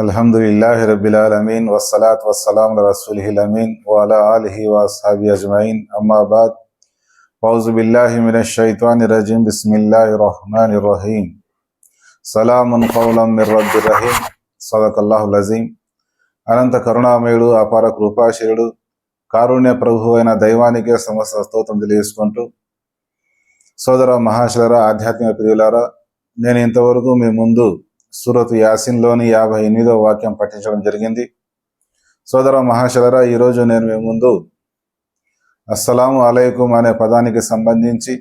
الحمد لله رب العالمين والصلاة والسلام على رسوله الأمين وعلى آله وأصحابه أجمعين أما بعد أعوذ بالله من الشيطان సలామన్ కౌలం మిర్రబ్బి రహీం సదకల్లాహు లజీం అనంత కరుణామయుడు అపార కృపాశీరుడు కారుణ్య ప్రభు అయిన దైవానికే సమస్త స్తోత్రం తెలియజేసుకుంటూ సోదర మహాశులరా ఆధ్యాత్మిక ప్రియులారా నేను ఇంతవరకు మీ ముందు సూరత్ యాసిన్లోని యాభై ఎనిమిదో వాక్యం పఠించడం జరిగింది. సోదర మహాశులరా ఈరోజు నేను మీ ముందు అస్సలాము అలైకుం అనే పదానికి సంబంధించి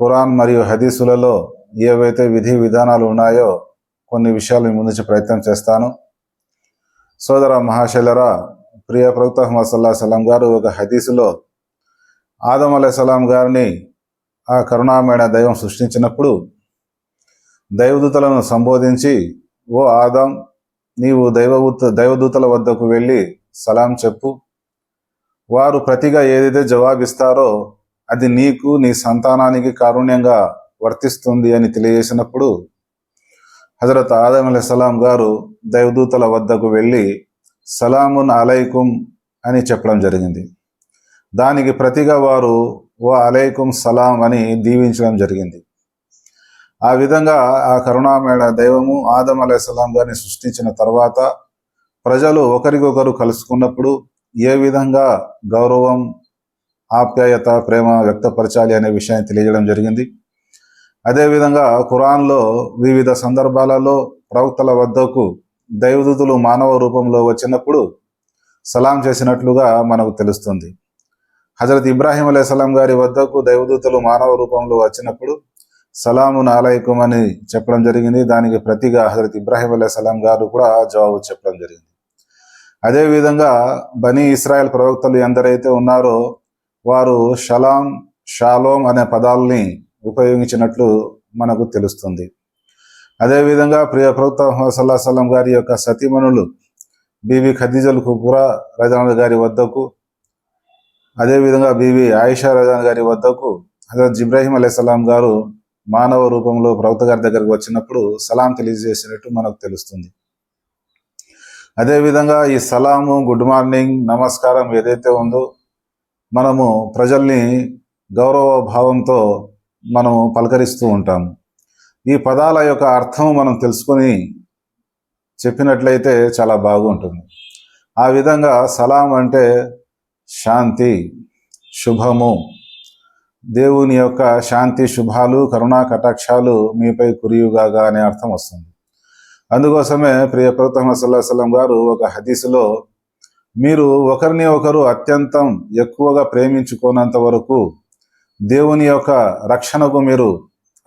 ఖురాన్ మరియు హదీసులలో ఏవైతే విధి విధానాలు ఉన్నాయో కొన్ని విషయాలు మీ ముందుంచే ప్రయత్నం చేస్తాను. సోదర మహాశైలరా ప్రియ ప్రవక్త అహ్మద్ సల్లా సలాం గారు ఒక హదీసులో ఆదం సలాం గారిని ఆ కరుణామేణ దైవం సృష్టించినప్పుడు దైవదూతలను సంబోధించి ఓ ఆదం నీవు దైవదూత దైవదూతల వద్దకు వెళ్ళి సలాం చెప్పు. వారు ప్రతిగా ఏదైతే జవాబిస్తారో అది నీకు నీ సంతానానికి కారుణ్యంగా వర్తిస్తుంది అని తెలియజేసినప్పుడు హజరత్ ఆదం సలాం గారు దైవదూతల వద్దకు వెళ్ళి సలామున్ అలైకుం అని చెప్పడం జరిగింది. దానికి ప్రతిగా వారు ఓ అలైకుం సలాం అని దీవించడం జరిగింది. ఆ విధంగా ఆ కరుణామేళ దైవము ఆదం సలాం గారిని సృష్టించిన తర్వాత ప్రజలు ఒకరికొకరు కలుసుకున్నప్పుడు ఏ విధంగా గౌరవం ఆప్యాయత ప్రేమ వ్యక్తపరచాలి అనే విషయాన్ని తెలియజేయడం జరిగింది. అదేవిధంగా ఖురాన్లో వివిధ సందర్భాలలో ప్రవక్తల వద్దకు దైవదూతులు మానవ రూపంలో వచ్చినప్పుడు సలాం చేసినట్లుగా మనకు తెలుస్తుంది. హజరత్ ఇబ్రాహీం సలాం గారి వద్దకు దైవదూతలు మానవ రూపంలో వచ్చినప్పుడు సలాము నాలైకుం అని చెప్పడం జరిగింది. దానికి ప్రతిగా హజరత్ ఇబ్రాహీం అలీ సలాం గారు కూడా జవాబు చెప్పడం జరిగింది. అదేవిధంగా బనీ ఇస్రాయల్ ప్రవక్తలు ఎందరైతే ఉన్నారో వారు షలాం షాలోం అనే పదాలని ఉపయోగించినట్లు మనకు తెలుస్తుంది. అదేవిధంగా ప్రియ ప్రభుత్వ ముహమ్మద్ సల్లా గారి యొక్క సతీమణులు బీబీ ఖదీజల్ కుపురా రజాన్ గారి వద్దకు అదేవిధంగా బీబీ ఆయిషా రజాన్ గారి వద్దకు హజరత్ ఇబ్రాహీం అలైసలాం గారు మానవ రూపంలో ప్రవక్త గారి దగ్గరకు వచ్చినప్పుడు సలాం తెలియజేసినట్టు మనకు తెలుస్తుంది. అదేవిధంగా ఈ సలాము గుడ్ మార్నింగ్ నమస్కారం ఏదైతే ఉందో మనము ప్రజల్ని గౌరవ భావంతో మనము పలకరిస్తూ ఉంటాము ఈ పదాల యొక్క అర్థం మనం తెలుసుకొని చెప్పినట్లయితే చాలా బాగుంటుంది. ఆ విధంగా సలాం అంటే శాంతి శుభము. దేవుని యొక్క శాంతి శుభాలు కరుణా కటాక్షాలు మీపై కురియుగాగా అనే అర్థం వస్తుంది. అందుకోసమే ప్రియ ప్రవక్త సల్లాహం గారు ఒక హదీసులో మీరు ఒకరిని ఒకరు అత్యంతం ఎక్కువగా ప్రేమించుకోనంత వరకు దేవుని యొక్క రక్షణకు మీరు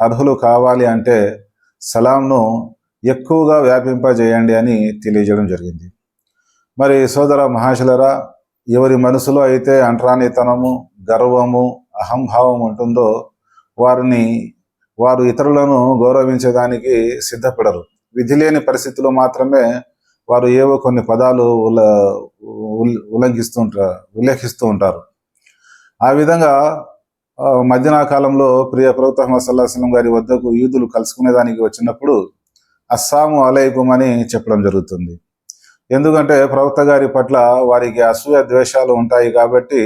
అర్హులు కావాలి అంటే సలాంను ఎక్కువగా వ్యాపింపజేయండి అని తెలియజేయడం జరిగింది. మరి సోదర మహాశులరా ఎవరి మనసులో అయితే అంటరానితనము గర్వము అహంభావం ఉంటుందో వారిని వారు ఇతరులను గౌరవించడానికి సిద్ధపడరు. విధి లేని పరిస్థితుల్లో మాత్రమే వారు ఏవో కొన్ని పదాలు ఉల్ల ఉల్లంఘిస్తూ ఉంటారు ఉల్లేఖిస్తూ ఉంటారు. ఆ విధంగా మధ్యనా కాలంలో ప్రియ ప్రవక్త మహమ్మద్ గారి వద్దకు యూదులు కలుసుకునేదానికి వచ్చినప్పుడు అస్సాము అలైకుం అని చెప్పడం జరుగుతుంది. ఎందుకంటే ప్రవక్త గారి పట్ల వారికి అసూయ ద్వేషాలు ఉంటాయి కాబట్టి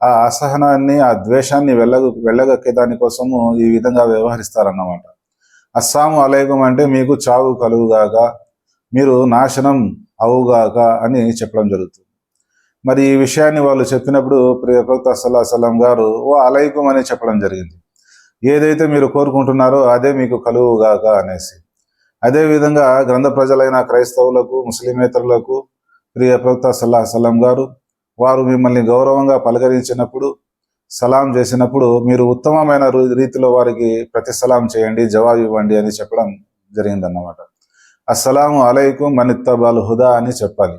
ఆ అసహనాన్ని ఆ ద్వేషాన్ని వెళ్ళగ వెళ్ళగక్కే దానికోసము ఈ విధంగా వ్యవహరిస్తారన్నమాట. అస్సాము అలైకం అంటే మీకు చావు కలుగుగాక మీరు నాశనం అవుగాక అని చెప్పడం జరుగుతుంది. మరి ఈ విషయాన్ని వాళ్ళు చెప్పినప్పుడు ప్రియ ప్రవక్త సల్లా సలం గారు ఓ అలైకం అని చెప్పడం జరిగింది. ఏదైతే మీరు కోరుకుంటున్నారో అదే మీకు కలువుగాక అనేసి. అదేవిధంగా గ్రంథ ప్రజలైన క్రైస్తవులకు ముస్లిమేతరులకు ప్రియ ప్రవక్త సల్లా సలం గారు వారు మిమ్మల్ని గౌరవంగా పలకరించినప్పుడు సలాం చేసినప్పుడు మీరు ఉత్తమమైన రీతిలో వారికి ప్రతి సలాం చేయండి జవాబు ఇవ్వండి అని చెప్పడం జరిగిందన్నమాట. అస్సలాము అలైకుం మనిత్తబాల్ హుదా అని చెప్పాలి.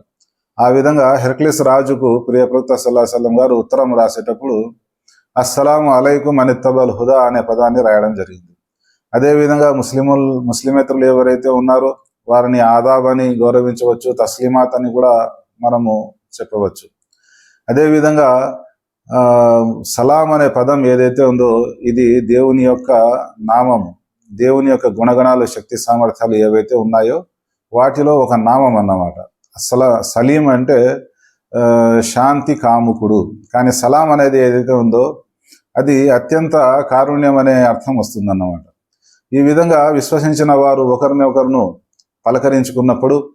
ఆ విధంగా హెర్క్లిస్ రాజుకు ప్రియ ప్రవక్త సల్లా గారు ఉత్తరం రాసేటప్పుడు అస్సలాము అలైకుం మనిత్తబాల్ హుదా అనే పదాన్ని రాయడం జరిగింది. అదేవిధంగా ముస్లిముల్ ముస్లిమేతరులు ఎవరైతే ఉన్నారో వారిని ఆదాబ్ అని గౌరవించవచ్చు తస్లిమాత్ అని కూడా మనము చెప్పవచ్చు. అదేవిధంగా ఆ, సలాం అనే పదం ఏదైతే ఉందో ఇది దేవుని యొక్క నామము దేవుని యొక్క గుణగణాలు శక్తి సామర్థ్యాలు ఏవైతే ఉన్నాయో వాటిలో ఒక నామం అన్నమాట. అసలు సలీం అంటే శాంతి కాముకుడు. కానీ సలాం అనేది ఏదైతే ఉందో అది అత్యంత కారుణ్యం అనే అర్థం వస్తుందన్నమాట. ఈ విధంగా విశ్వసించిన వారు ఒకరిని ఒకరును పలకరించుకున్నప్పుడు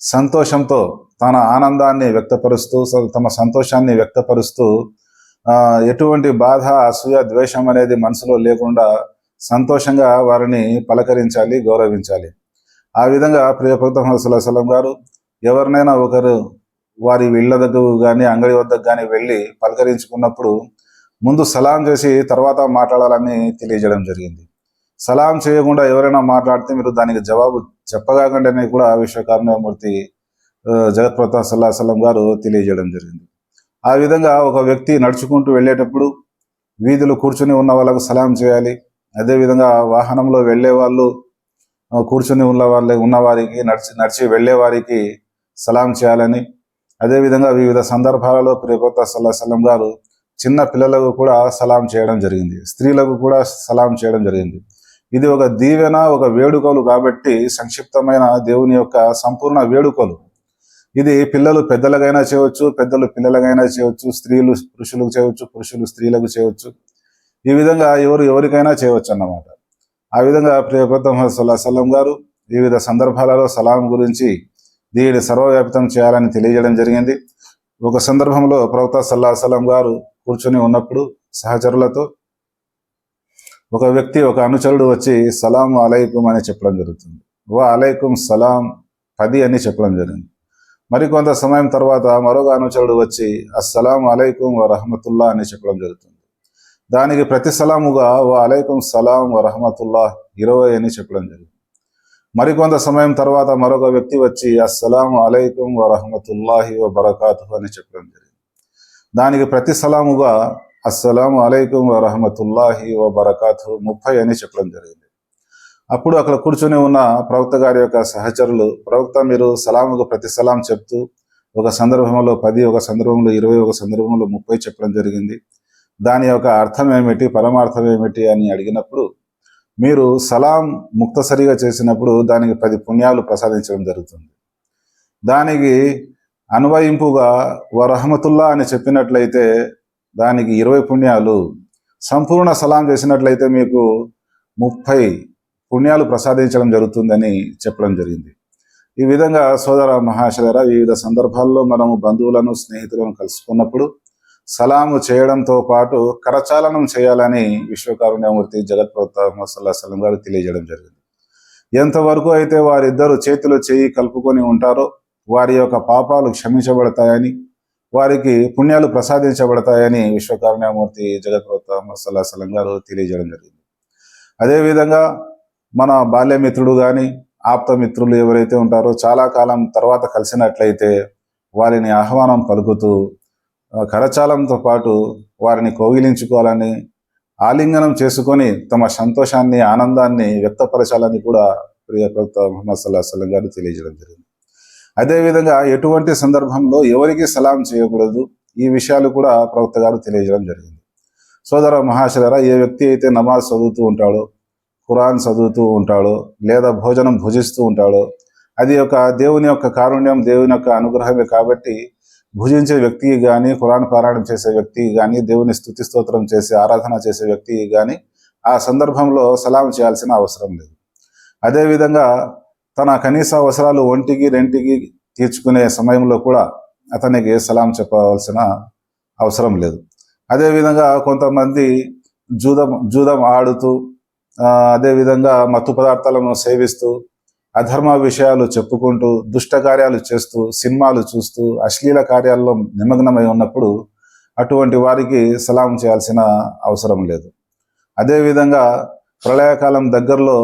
సంతోషంతో తన ఆనందాన్ని వ్యక్తపరుస్తూ స- తమ సంతోషాన్ని వ్యక్తపరుస్తూ ఆ, ఎటువంటి బాధ అసూయ ద్వేషం అనేది మనసులో లేకుండా సంతోషంగా వారిని పలకరించాలి గౌరవించాలి. ఆ విధంగా ప్రియప్రత సలం గారు ఎవరినైనా ఒకరు వారి వీళ్ళ దగ్గర కానీ అంగడి వద్దకు కానీ వెళ్ళి పలకరించుకున్నప్పుడు ముందు సలాం చేసి తర్వాత మాట్లాడాలని తెలియజేయడం జరిగింది. సలాం చేయకుండా ఎవరైనా మాట్లాడితే మీరు దానికి జవాబు చెప్పగాకంటేనే కూడా విశ్వకర్ణమూర్తి ఆ, జగత్ప్రతాప్ సల్లా సలం గారు తెలియజేయడం జరిగింది. ఆ విధంగా ఒక వ్యక్తి నడుచుకుంటూ వెళ్ళేటప్పుడు వీధిలో కూర్చుని ఉన్న వాళ్ళకు సలాం చేయాలి. అదేవిధంగా వాహనంలో వెళ్ళే వాళ్ళు కూర్చుని ఉన్న వాళ్ళ ఉన్నవారికి నడిచి నడిచి వెళ్ళే వారికి సలాం చేయాలని. అదేవిధంగా వివిధ సందర్భాలలో ప్రియకొత్త సల్లా గారు చిన్న పిల్లలకు కూడా సలాం చేయడం జరిగింది. స్త్రీలకు కూడా సలాం చేయడం జరిగింది. ఇది ఒక దీవెన ఒక వేడుకలు కాబట్టి సంక్షిప్తమైన దేవుని యొక్క సంపూర్ణ వేడుకలు. ఇది పిల్లలు పెద్దలకైనా చేయవచ్చు పెద్దలు పిల్లలకైనా చేయవచ్చు స్త్రీలు పురుషులకు చేయవచ్చు పురుషులు స్త్రీలకు చేయవచ్చు. ఈ విధంగా ఎవరు ఎవరికైనా చేయవచ్చు అన్నమాట. ఆ విధంగా ప్రియకొత్త సల్లా సల్లం గారు వివిధ సందర్భాలలో సలాం గురించి దీనిని సర్వవ్యాప్తం చేయాలని తెలియజేయడం జరిగింది. ఒక సందర్భంలో ప్రవక్త సల్లా సలం గారు కూర్చొని ఉన్నప్పుడు సహచరులతో ఒక వ్యక్తి ఒక అనుచరుడు వచ్చి సలాం అలైకుం అని చెప్పడం జరుగుతుంది. వా అలైకుం సలాం పది అని చెప్పడం జరిగింది. మరికొంత సమయం తర్వాత మరొక అనుచరుడు వచ్చి అస్సలాం అలైకుం వరహమతుల్లా అని చెప్పడం జరుగుతుంది. దానికి ప్రతి సలాముగా వా అలైకుం సలాం వరహమతుల్లా రహమతుల్లా ఇరవై అని చెప్పడం జరిగింది మరికొంత సమయం తర్వాత మరొక వ్యక్తి వచ్చి అస్సలాం అలైకుం వరహమతుల్లాహి రహమతుల్లాహి అని చెప్పడం జరిగింది. దానికి ప్రతి సలాముగా అస్సలాం అలైకుం వరహమతుల్లాహి ఓ బరకాతు ముప్పై అని చెప్పడం జరిగింది. అప్పుడు అక్కడ కూర్చొని ఉన్న ప్రవక్త గారి యొక్క సహచరులు ప్రవక్త మీరు సలాముకు ప్రతి సలాం చెప్తూ ఒక సందర్భంలో పది ఒక సందర్భంలో ఇరవై ఒక సందర్భంలో ముప్పై చెప్పడం జరిగింది. దాని యొక్క అర్థం ఏమిటి పరమార్థం ఏమిటి అని అడిగినప్పుడు మీరు సలాం ముక్తసరిగా చేసినప్పుడు దానికి పది పుణ్యాలు ప్రసాదించడం జరుగుతుంది. దానికి అన్వయింపుగా వరహమతుల్లా అని చెప్పినట్లయితే దానికి ఇరవై పుణ్యాలు సంపూర్ణ సలాం చేసినట్లయితే మీకు ముప్పై పుణ్యాలు ప్రసాదించడం జరుగుతుందని చెప్పడం జరిగింది. ఈ విధంగా సోదర మహాశర వివిధ సందర్భాల్లో మనము బంధువులను స్నేహితులను కలుసుకున్నప్పుడు సలాము చేయడంతో పాటు కరచాలనం చేయాలని విశ్వకారుణ్యమూర్తి జగత్ ప్రవక్త సల్లాహం గారు తెలియజేయడం జరిగింది. ఎంతవరకు అయితే వారిద్దరు చేతిలో చేయి కలుపుకొని ఉంటారో వారి యొక్క పాపాలు క్షమించబడతాయని వారికి పుణ్యాలు ప్రసాదించబడతాయని విశ్వకారుణ్యమూర్తి జగత్ ప్రవక్త సల్లాహం గారు తెలియజేయడం జరిగింది. అదేవిధంగా మన బాల్యమిత్రుడు కానీ ఆప్తమిత్రులు ఎవరైతే ఉంటారో చాలా కాలం తర్వాత కలిసినట్లయితే వారిని ఆహ్వానం పలుకుతూ కరచాలంతో పాటు వారిని కోగిలించుకోవాలని ఆలింగనం చేసుకొని తమ సంతోషాన్ని ఆనందాన్ని వ్యక్తపరచాలని కూడా ప్రియ ప్రవక్త ముహమ్మద్ సల్లాహ్ గారు తెలియజేయడం జరిగింది. అదేవిధంగా ఎటువంటి సందర్భంలో ఎవరికి సలాం చేయకూడదు ఈ విషయాలు కూడా ప్రవక్త గారు తెలియజేయడం జరిగింది. సోదర మహాశరా ఏ వ్యక్తి అయితే నమాజ్ చదువుతూ ఉంటాడో ఖురాన్ చదువుతూ ఉంటాడో లేదా భోజనం భుజిస్తూ ఉంటాడో అది ఒక దేవుని యొక్క కారుణ్యం దేవుని యొక్క అనుగ్రహమే కాబట్టి భుజించే వ్యక్తికి కానీ ఖురాన్ పారాయణం చేసే వ్యక్తికి కానీ దేవుని స్థుతి స్తోత్రం చేసే ఆరాధన చేసే వ్యక్తికి కానీ ఆ సందర్భంలో సలాం చేయాల్సిన అవసరం లేదు. అదేవిధంగా తన కనీస అవసరాలు ఒంటికి రెంటికి తీర్చుకునే సమయంలో కూడా అతనికి సలాం చెప్పవలసిన అవసరం లేదు. అదేవిధంగా కొంతమంది జూదం జూదం ఆడుతూ అదేవిధంగా మత్తు పదార్థాలను సేవిస్తూ అధర్మ విషయాలు చెప్పుకుంటూ దుష్ట కార్యాలు చేస్తూ సినిమాలు చూస్తూ అశ్లీల కార్యాల్లో నిమగ్నమై ఉన్నప్పుడు అటువంటి వారికి సలాం చేయాల్సిన అవసరం లేదు. అదేవిధంగా ప్రళయకాలం దగ్గరలో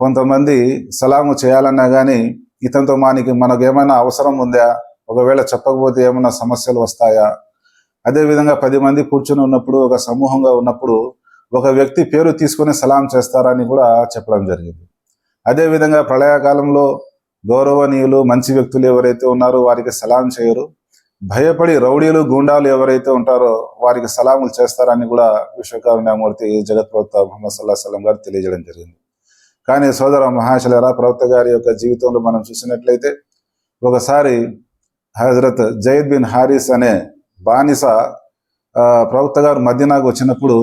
కొంతమంది సలాము చేయాలన్నా కానీ ఇతనితో మనకి మనకు ఏమైనా అవసరం ఉందా? ఒకవేళ చెప్పకపోతే ఏమైనా సమస్యలు వస్తాయా? అదేవిధంగా పది మంది కూర్చుని ఉన్నప్పుడు ఒక సమూహంగా ఉన్నప్పుడు ఒక వ్యక్తి పేరు తీసుకొని సలాం చేస్తారని కూడా చెప్పడం జరిగింది. అదేవిధంగా ప్రళయకాలంలో గౌరవనీయులు మంచి వ్యక్తులు ఎవరైతే ఉన్నారో వారికి సలాం చేయరు. భయపడి రౌడీలు గుండాలు ఎవరైతే ఉంటారో వారికి సలాములు చేస్తారని కూడా విశ్వకరుణ్యామూర్తి జగత్ ప్రవక్త ముహమ్మద్ సల్లాహ్ సలం గారు తెలియజేయడం జరిగింది. కానీ సోదర మహాశలరా ప్రవక్త గారి యొక్క జీవితంలో మనం చూసినట్లయితే ఒకసారి హజరత్ జయద్ బిన్ హారిస్ అనే బానిస ఆ, ప్రవక్త గారు మదీనాకు వచ్చినప్పుడు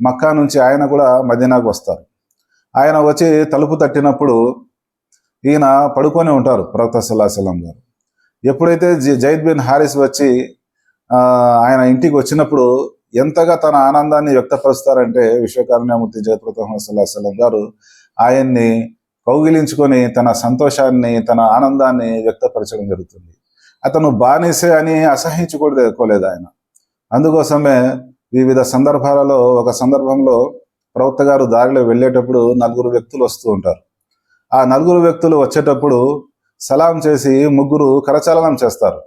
మక్కా నుంచి ఆయన కూడా మదీనాకు వస్తారు. ఆయన వచ్చి తలుపు తట్టినప్పుడు ఈయన పడుకొని ఉంటారు ప్రవక్త సల్లాహ్ గారు. ఎప్పుడైతే జ- జైద్ బిన్ హారిస్ వచ్చి ఆ, ఆయన ఇంటికి వచ్చినప్పుడు ఎంతగా తన ఆనందాన్ని వ్యక్తపరుస్తారంటే విశ్వకర్ణమూర్తి జయప్రత సల్లాహ్ సలం గారు ఆయన్ని కౌగిలించుకొని తన సంతోషాన్ని తన ఆనందాన్ని వ్యక్తపరచడం జరుగుతుంది. అతను బానిసే అని అసహించుకోలేదు ఆయన. అందుకోసమే వివిధ సందర్భాలలో ఒక సందర్భంలో ప్రవక్త గారు దారిలో వెళ్ళేటప్పుడు నలుగురు వ్యక్తులు వస్తూ ఉంటారు. ఆ నలుగురు వ్యక్తులు వచ్చేటప్పుడు సలాం చేసి ముగ్గురు కరచాలనం చేస్తారు.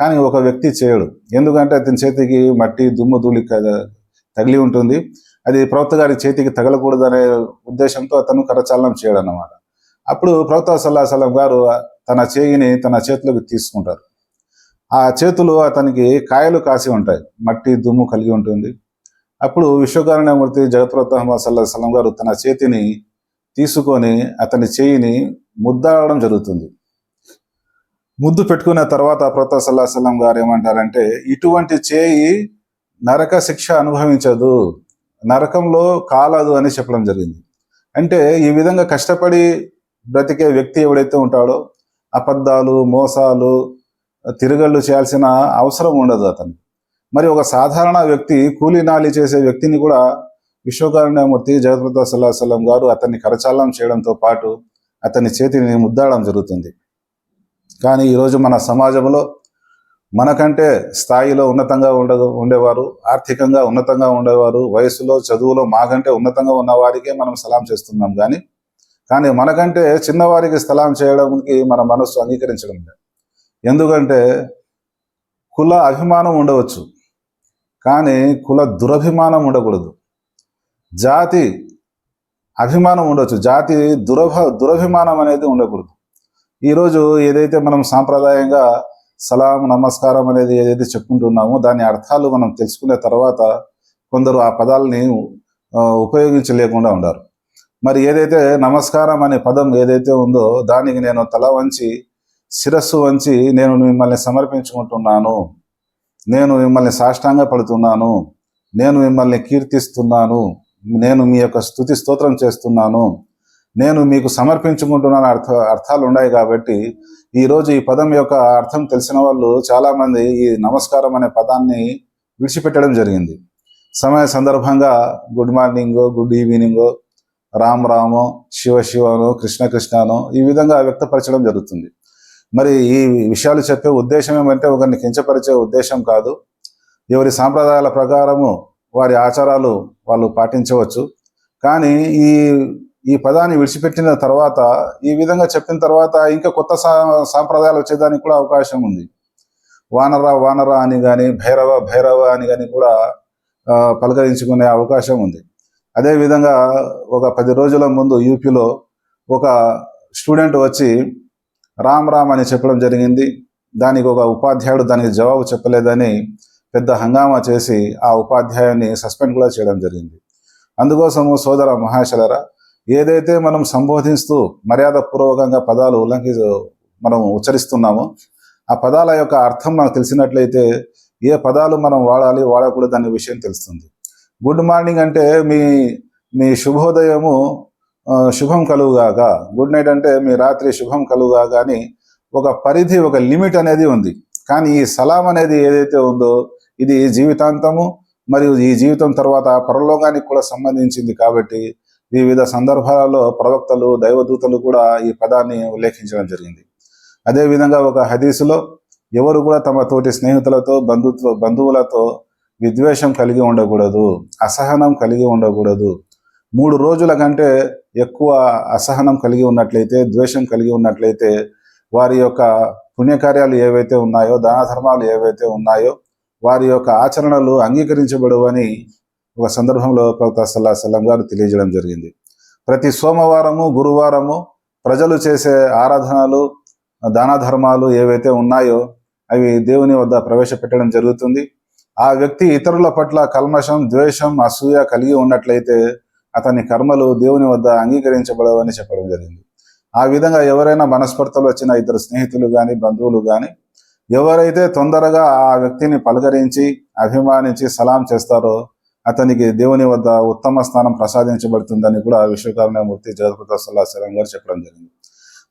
కానీ ఒక వ్యక్తి చేయడు. ఎందుకంటే అతని చేతికి మట్టి దుమ్ము ధూళి తగిలి ఉంటుంది. అది ప్రవక్త గారి చేతికి తగలకూడదనే ఉద్దేశంతో అతను కరచాలనం చేయడు అన్నమాట అప్పుడు ప్రవక్త సల్లా సలం గారు తన చేయిని తన చేతిలోకి తీసుకుంటారు. ఆ చేతులు అతనికి కాయలు కాసి ఉంటాయి. మట్టి దుమ్ము కలిగి ఉంటుంది. అప్పుడు విశ్వకారణ్యమూర్తి జగత్ప్రవక్త మహమ్మద్ సల్లా సలం గారు తన చేతిని తీసుకొని అతని చేయిని ముద్దాడడం జరుగుతుంది. ముద్దు పెట్టుకున్న తర్వాత ప్రవక్త సల్లా సలం గారు ఏమంటారంటే ఇటువంటి చేయి నరక శిక్ష అనుభవించదు. నరకంలో కాలదు అని చెప్పడం జరిగింది. అంటే ఈ విధంగా కష్టపడి బ్రతికే వ్యక్తి ఎవడైతే ఉంటాడో అబద్ధాలు మోసాలు తిరగళ్ళు చేయాల్సిన అవసరం ఉండదు అతనికి. మరి ఒక సాధారణ వ్యక్తి కూలీనాలి చేసే వ్యక్తిని కూడా విశ్వకరుణ్యమూర్తి జగత్ప్రత సల్లా గారు అతన్ని కరచాలనం చేయడంతో పాటు అతని చేతిని ముద్దాడడం జరుగుతుంది. కానీ ఈరోజు మన సమాజంలో మనకంటే స్థాయిలో ఉన్నతంగా ఉండ ఉండేవారు ఆర్థికంగా ఉన్నతంగా ఉండేవారు వయసులో చదువులో మాకంటే ఉన్నతంగా ఉన్న వారికే మనం సలాం చేస్తున్నాం కానీ కానీ మనకంటే చిన్నవారికి స్థలం చేయడానికి మన మనస్సు అంగీకరించడం లేదు. ఎందుకంటే కుల అభిమానం ఉండవచ్చు. కానీ కుల దురభిమానం ఉండకూడదు. జాతి అభిమానం ఉండొచ్చు. జాతి దురభ దురభిమానం అనేది ఉండకూడదు. ఈరోజు ఏదైతే మనం సాంప్రదాయంగా సలాం నమస్కారం అనేది ఏదైతే చెప్పుకుంటున్నామో దాని అర్థాలు మనం తెలుసుకునే తర్వాత కొందరు ఆ పదాలని ఉపయోగించలేకుండా ఉన్నారు మరి ఏదైతే నమస్కారం అనే పదం ఏదైతే ఉందో దానికి నేను తల వంచి శిరస్సు వంచి నేను మిమ్మల్ని సమర్పించుకుంటున్నాను. నేను మిమ్మల్ని సాష్టాంగ పడుతున్నాను. నేను మిమ్మల్ని కీర్తిస్తున్నాను. నేను మీ యొక్క స్థుతి స్తోత్రం చేస్తున్నాను. నేను మీకు సమర్పించుకుంటున్నాను అర్థ అర్థాలు ఉన్నాయి కాబట్టి ఈరోజు ఈ పదం యొక్క అర్థం తెలిసిన వాళ్ళు చాలామంది ఈ నమస్కారం అనే పదాన్ని విడిచిపెట్టడం జరిగింది. సమయ సందర్భంగా good morning good evening Ram రామో శివ శివను కృష్ణ కృష్ణను ఈ విధంగా వ్యక్తపరచడం జరుగుతుంది. మరి ఈ విషయాలు చెప్పే ఉద్దేశం ఏమంటే ఒకరిని కించపరిచే ఉద్దేశం కాదు. ఎవరి సాంప్రదాయాల ప్రకారము వారి ఆచారాలు వాళ్ళు పాటించవచ్చు. కానీ ఈ ఈ పదాన్ని విడిచిపెట్టిన తర్వాత ఈ విధంగా చెప్పిన తర్వాత ఇంకా కొత్త సా- సాంప్రదాయాలు వచ్చేదానికి కూడా అవకాశం ఉంది. వానర వానర అని కానీ భైరవ భైరవ అని కానీ కూడా పలకరించుకునే అవకాశం ఉంది. అదేవిధంగా ఒక పది రోజుల ముందు యూపీలో ఒక స్టూడెంట్ వచ్చి రామ్ రామ్ అని చెప్పడం జరిగింది. దానికి ఒక ఉపాధ్యాయుడు దానికి జవాబు చెప్పలేదని పెద్ద హంగామా చేసి ఆ ఉపాధ్యాయుని సస్పెండ్ కూడా చేయడం జరిగింది. అందుకోసము సోదర మహాశలరా ఏదైతే మనం సంబోధిస్తూ మర్యాదపూర్వకంగా పదాలు ఉల్లంఘి మనం ఉచ్చరిస్తున్నామో ఆ పదాల యొక్క అర్థం మనకు తెలిసినట్లయితే ఏ పదాలు మనం వాడాలి వాడకూడదు అనే విషయం తెలుస్తుంది. గుడ్ మార్నింగ్ అంటే మీ మీ శుభోదయము శుభం కలుగుగాక గుడ్ నైట్ అంటే మీ రాత్రి శుభం కలుగుగాక అని ఒక పరిధి ఒక లిమిట్ అనేది ఉంది. కానీ ఈ సలాం అనేది ఏదైతే ఉందో ఇది జీవితాంతము మరియు ఈ జీవితం తర్వాత పరలోకానికి కూడా సంబంధించింది కాబట్టి వివిధ సందర్భాలలో ప్రవక్తలు దైవదూతలు కూడా ఈ పదాన్ని ఉల్లేఖించడం జరిగింది. అదేవిధంగా ఒక హదీసులో ఎవరు కూడా తమ తోటి స్నేహితులతో బంధుత్వ బంధువులతో విద్వేషం కలిగి ఉండకూడదు అసహనం కలిగి ఉండకూడదు. మూడు రోజుల కంటే ఎక్కువ అసహనం కలిగి ఉన్నట్లయితే ద్వేషం కలిగి ఉన్నట్లయితే వారి యొక్క పుణ్యకార్యాలు ఏవైతే ఉన్నాయో దాన ధర్మాలు ఏవైతే ఉన్నాయో వారి యొక్క ఆచరణలు అంగీకరించబడవని ఒక సందర్భంలో ప్రవక్త సల్లా సల్లం గారు తెలియజేయడం జరిగింది. ప్రతి సోమవారము గురువారము ప్రజలు చేసే ఆరాధనలు దాన ధర్మాలు ఏవైతే ఉన్నాయో అవి దేవుని వద్ద ప్రవేశపెట్టడం జరుగుతుంది. ఆ వ్యక్తి ఇతరుల పట్ల కల్మషం ద్వేషం అసూయ కలిగి ఉన్నట్లయితే అతని కర్మలు దేవుని వద్ద అంగీకరించబడవని చెప్పడం జరిగింది. ఆ విధంగా ఎవరైనా మనస్పర్ధలు వచ్చిన ఇద్దరు స్నేహితులు కానీ బంధువులు కానీ ఎవరైతే తొందరగా ఆ వ్యక్తిని పలకరించి అభిమానించి సలాం చేస్తారో అతనికి దేవుని వద్ద ఉత్తమ స్థానం ప్రసాదించబడుతుందని కూడా విశ్వకర్ణమూర్తి సల్లా సల్లాహం గారు చెప్పడం జరిగింది.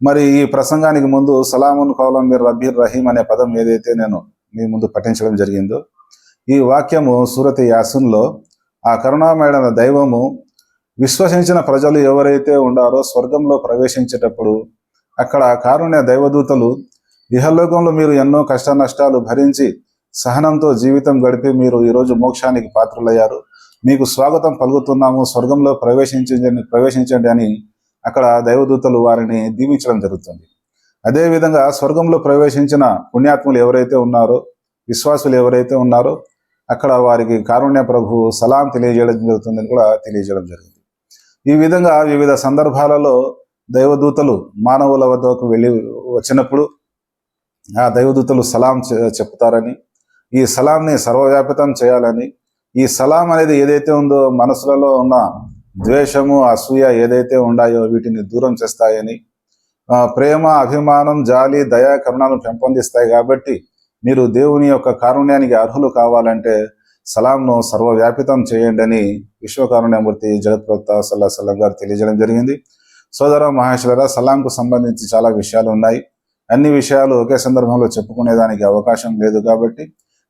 మరి ఈ ప్రసంగానికి ముందు సలామున్ కౌలం మీర్ రబీర్ రహీం అనే పదం ఏదైతే నేను మీ ముందు పఠించడం జరిగిందో ఈ వాక్యము సూరతి యాసున్లో ఆ కరుణామయుడైన దైవము విశ్వసించిన ప్రజలు ఎవరైతే ఉండారో స్వర్గంలో ప్రవేశించేటప్పుడు అక్కడ కారుణ్య దైవదూతలు ఇహలోకంలో మీరు ఎన్నో కష్ట నష్టాలు భరించి సహనంతో జీవితం గడిపి మీరు ఈరోజు మోక్షానికి పాత్రులయ్యారు. మీకు స్వాగతం పలుకుతున్నాము స్వర్గంలో ప్రవేశించండి ప్రవేశించండి అని అక్కడ దైవదూతలు వారిని దీవించడం జరుగుతుంది. అదేవిధంగా స్వర్గంలో ప్రవేశించిన పుణ్యాత్ములు ఎవరైతే ఉన్నారో విశ్వాసులు ఎవరైతే ఉన్నారో అక్కడ వారికి కారుణ్య ప్రభు సలాం తెలియజేయడం జరుగుతుందని కూడా తెలియజేయడం జరిగింది. ఈ విధంగా వివిధ సందర్భాలలో దైవదూతలు మానవుల వద్దకు వెళ్ళి వచ్చినప్పుడు ఆ దైవదూతలు సలాం చె- చెప్తారని ఈ సలాంని సర్వవ్యాపితం చేయాలని ఈ సలాం అనేది ఏదైతే ఉందో మనసులలో ఉన్న ద్వేషము అసూయ ఏదైతే ఉన్నాయో వీటిని దూరం చేస్తాయని ప్రేమ అభిమానం జాలి దయా కరుణను పెంపొందిస్తాయి కాబట్టి మీరు దేవుని యొక్క కారుణ్యానికి అర్హులు కావాలంటే సలాంను సర్వవ్యాపితం చేయండి అని విశ్వకారుణ్యమూర్తి జగత్ప్రవక్త సల్లా సల్లం గారు తెలియజేయడం జరిగింది. సోదర మహేశ్వర సలాంకు సంబంధించి చాలా విషయాలు ఉన్నాయి. అన్ని విషయాలు ఒకే సందర్భంలో చెప్పుకునేదానికి అవకాశం లేదు కాబట్టి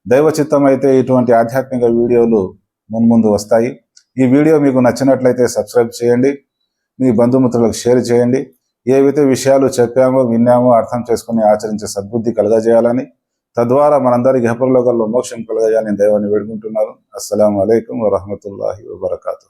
దైవ చిత్తం అయితే ఇటువంటి ఆధ్యాత్మిక వీడియోలు మున్ముందు వస్తాయి. ఈ వీడియో మీకు నచ్చినట్లయితే సబ్స్క్రైబ్ చేయండి. మీ బంధుమిత్రులకు షేర్ చేయండి. ఏవైతే విషయాలు చెప్పామో విన్నామో అర్థం చేసుకుని ఆచరించే సద్బుద్ధి కలగజేయాలని తద్వారా మనందరి గహపరలోకంలో మోక్షం కలగజాలని దైవాన్ని వేడుకుంటున్నారు అస్సలం అయికం వరహమతుల్లాహి వబర్కాతు.